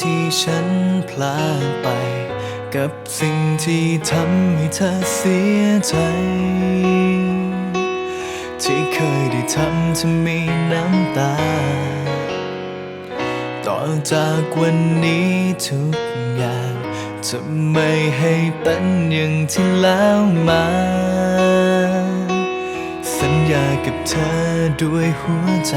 ที่ฉันพลาดไป กับสิ่งที่ทำให้เธอเสียใจ ที่เคยได้ทำเธอมีน้ำตา ต่อจากวันนี้ทุกอย่างจะไม่ให้เป็นอย่างที่แล้วมา สัญญากับเธอด้วยหัวใจ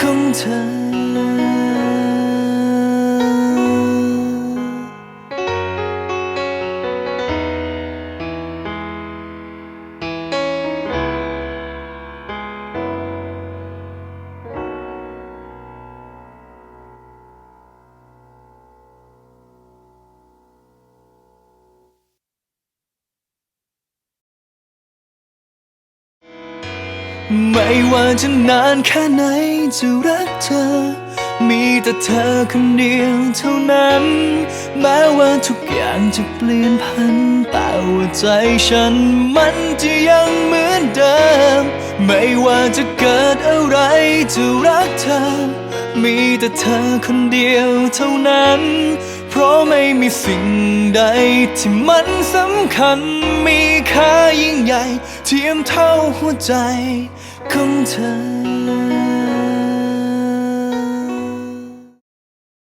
ขอ ไม่ว่าจะนานแค่ไหนจะรักเธอ มีแต่เธอคนเดียวเท่านั้น แม้ว่าทุกอย่างจะเปลี่ยนพันแต่ว่าใจฉันมันจะยังเหมือนเดิม ไม่ว่าจะเกิดอะไรจะรักเธอ มีแต่เธอคนเดียวเท่านั้น เพราะไม่มีสิ่งใดที่มันสำคัญมีค่า ยิ่งใหญ่เทียมเท่าหัวใจของเธอ